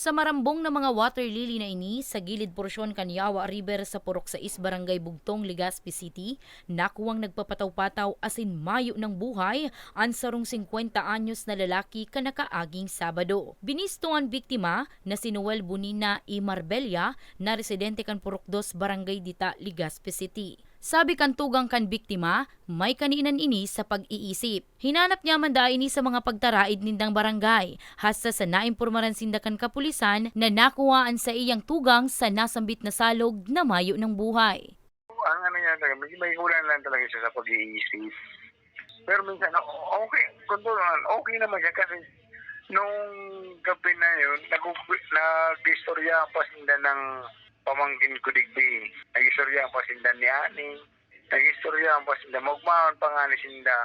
Sa marambong na mga water lily na ini sa gilid porsyon Kanyawa River sa Purok 6 Barangay Bugtong, Legazpi City, nakuwang nagpapataw-pataw asin mayo ng buhay ang sarong 50 anyos na lalaki kanakaaging Sabado. Binisto ang biktima na si Noel Bunina I. Marbella na residente kan Purok 2 Barangay Dita, Legazpi City. Sabi kan tugang kan biktima, may kaninan ini sa pag-iisip. Hinanap niya man ini sa mga pagtaraid nindang barangay, hasta sa naimpurmaran sindakan kapulisan na nakuhaan sa iyang tugang sa nasambit na salog na mayo ng buhay. ang ano niya talaga, medyo may kulang lang talaga siya sa pag-iisip. Pero minsan, okay, naman, okay naman siya kasi nung gabi na yun, nag- nag-istorya pa sinda ng pamangkin ko digdi. Nag-istorya pa sinda ni Ani. Nag-istorya pa sinda. Magmahon pa nga ni sinda.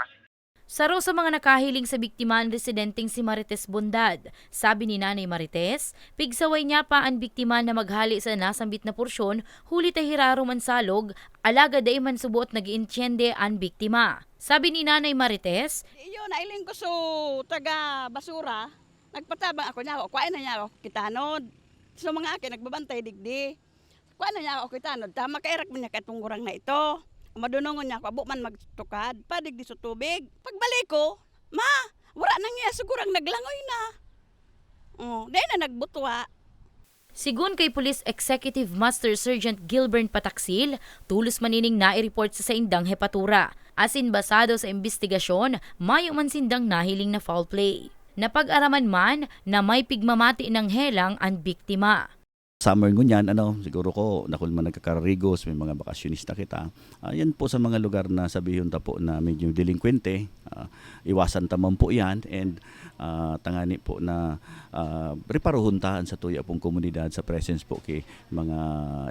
Saro sa mga nakahiling sa biktima ang residenteng si Marites Bondad. Sabi ni Nanay Marites, pigsaway niya pa ang biktima na maghali sa nasambit na porsyon, huli tahiraro man salog, alaga day man subuot nag ang biktima. Sabi ni Nanay Marites, Iyo, nailing ko so taga basura. Nagpatabang ako niya, kuhain na niya ako kitanod. So mga akin, nagbabantay digdi. Kuhain na niya ako kitanod. Tama kairak mo niya katungurang na ito. Madunongon niya ako, abo man magtukad, padig di sa tubig. Pagbalik ko, ma, wala na niya, sigurang naglangoy na. Oh, dahil na nagbutwa. Sigun kay Police Executive Master Sergeant Gilbert Pataksil, tulos manining nai-report sa saindang hepatura. Asin basado sa investigasyon, mayo man sindang nahiling na foul play. Napag-araman man na may pigmamati ng helang ang biktima. Summer ngunyan, ano, siguro ko, nakul man nagkakarigos, may mga bakasyonista kita. Ah, yan po sa mga lugar na sabihin ta po na medyo delinkwente, ah, iwasan tamang po yan and ah, tangani po na uh, reparuhuntahan sa tuya pong komunidad sa presence po kay mga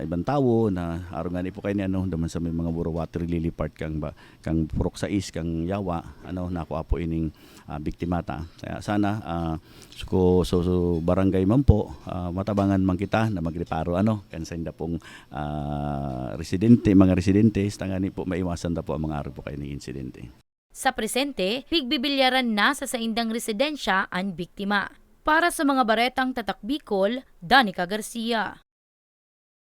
ibang tao na araw nga ni po kayo ni ano daman sa may mga buro water lily part kang ba, kang purok sa is kang yawa ano nakuha po ining ah, biktimata Kaya sana ah, so, so, so barangay man po ah, matabangan man kita na magreparo ano kansa pong ah, residente mga residente tangani po maiwasan ta po ang mga araw po kayo ng insidente Sa presente, pigbibilyaran na sa saindang residensya ang biktima. Para sa mga baretang tatak Bicol, Danica Garcia.